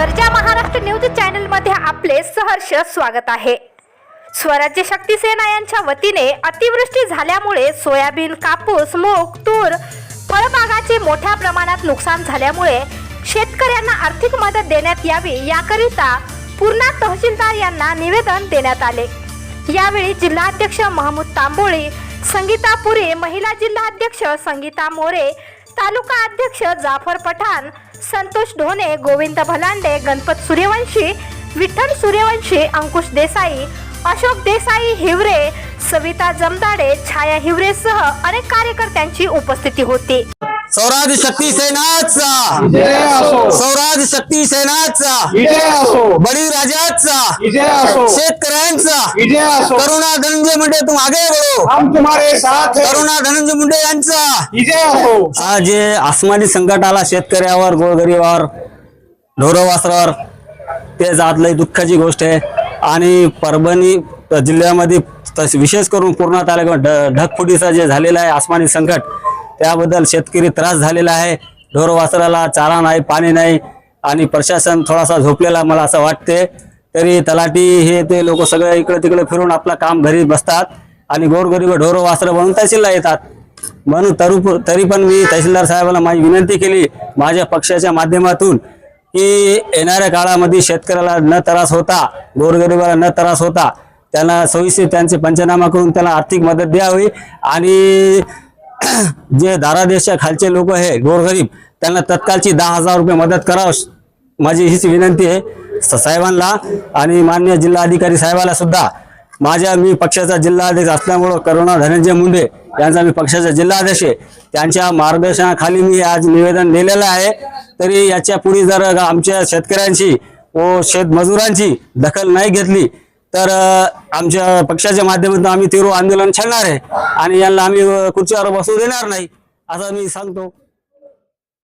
दर्जा महाराष्ट्र न्यूजमध्ये आपले सहर्ष स्वागत आहे. स्वराज्य शक्ती सेना यांच्या वतीने अतिवृष्टी झाल्यामुळे सोयाबीन कापूस मूग तूर फळबागाचे मोठ्या प्रमाणात नुकसान झाल्यामुळे शेतकऱ्यांना आर्थिक मदत देण्यात यावी याकरिता पूर्णा तहसीलदार यांना निवेदन देण्यात आले. यावेळी जिल्हाध्यक्ष महमूद तांबोळी संगीता पुरे महिला जिल्हाध्यक्ष संगीता मोरे तालुका अध्यक्ष जाफर पठाण संतोष ढोणे गोविंद भलांडे गणपत सूर्यवंशी विठ्ठल सूर्यवंशी अंकुश देसाई अशोक देसाई हिवरे सविता जमदाडे छाया हिवरेसह अनेक कार्यकर्त्यांची उपस्थिती होती. स्वराज शक्ती सेनाचा। स्वराज शक्ती सेनाचा। बळी राजाचा। शेतकऱ्यांचा। करुणा धनंजय मुंडे तुम आगे बढ़ो हम तुम्हारे साथ हैं। करुणा धनंजय मुंडे यांचा। आज जे आसमानी संकट आला शेतकऱ्यावर गोरगरीबावर ढोरवासरावर. ते जातलंय दुःखाची गोष्ट आहे. आणि परभणी जिल्ह्यामध्ये विशेष करून पूर्ण तालुक्यात ढगफुटीचं जे झालेलं आहे आसमानी संकट त्याबद्दल शेतकरी त्रास झालेला आहे. ढोर वासराला चारा नाही पाणी नाही आणि प्रशासन थोडासा झोपलेला मला असं वाटते. तरी तलाठी हे ते लोक सगळे इकडे तिकडे फिरून आपलं काम घरी बसतात आणि गोरगरीब ढोर वासरं बनून तहसीलला येतात. म्हणून तरू तरी पण मी तहसीलदार साहेबांना माझी विनंती केली माझ्या पक्षाच्या माध्यमातून की येणाऱ्या काळामध्ये शेतकऱ्याला न त्रास होता गोरगरिबाला न त्रास होता त्यांना सोयीशीर त्यांचे पंचनामा करून त्यांना आर्थिक मदत द्यावी आणि जे दारादेशच्या खालचे लोक आहे गोरगरीब त्यांना तत्कालची दहा हजार रुपये मदत करावं माझी हीच विनंती आहे. स- साहेबांना आणि मान्य जिल्हाधिकारी साहेबाला सुद्धा माझ्या मी पक्षाचा जिल्हाध्यक्ष असल्यामुळं करुणा धनंजय मुंडे यांचा मी पक्षाचा जिल्हाध्यक्ष आहे. त्यांच्या मार्गदर्शनाखाली मी आज निवेदन दिलेलं आहे. तरी याच्यापुढे जर आमच्या शेतकऱ्यांची व शेतमजुरांची दखल नाही घेतली तर आमच्या पक्षाच्या माध्यमातून आम्ही तीव्र आंदोलन छेडणार आहे. आणि यांना आम्ही खुर्चीवर बसू देणार नाही असं मी सांगतो.